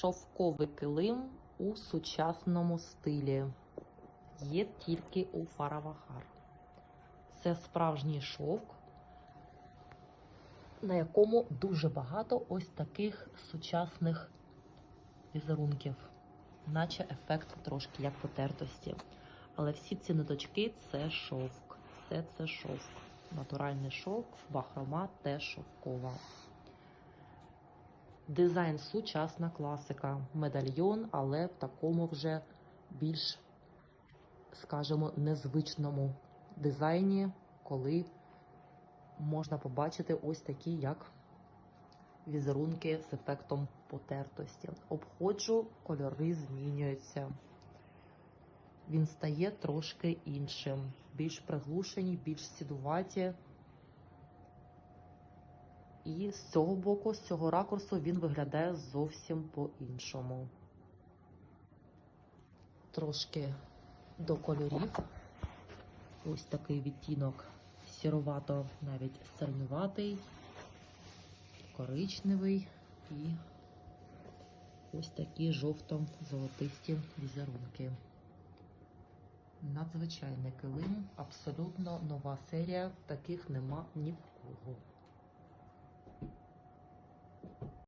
шовковий килим у сучасному стилі. Є тільки у Фаравахар. Це справжній шовк, на якому дуже багато ось таких сучасних візерунків, наче ефект трошки як потертості. Але всі ці ниточки це шовк. Все це шовк. Натуральний шовк, бахрома теж шовкова. Дизайн сучасна класика. Медальйон, але в такому вже більш, скажімо, незвичному дизайні, коли можна побачити ось такі, як візерунки з ефектом потертості. Обходжу, кольори змінюються. Він стає трошки іншим, більш приглушені, більш сідуваті. І з цього боку, з цього ракурсу, він виглядає зовсім по-іншому. Трошки до кольорів. Ось такий відтінок сіровато, навіть сальнуватий, коричневий і ось такі жовто-золотисті візерунки. Надзвичайний килим, абсолютно нова серія, таких нема ні в кого.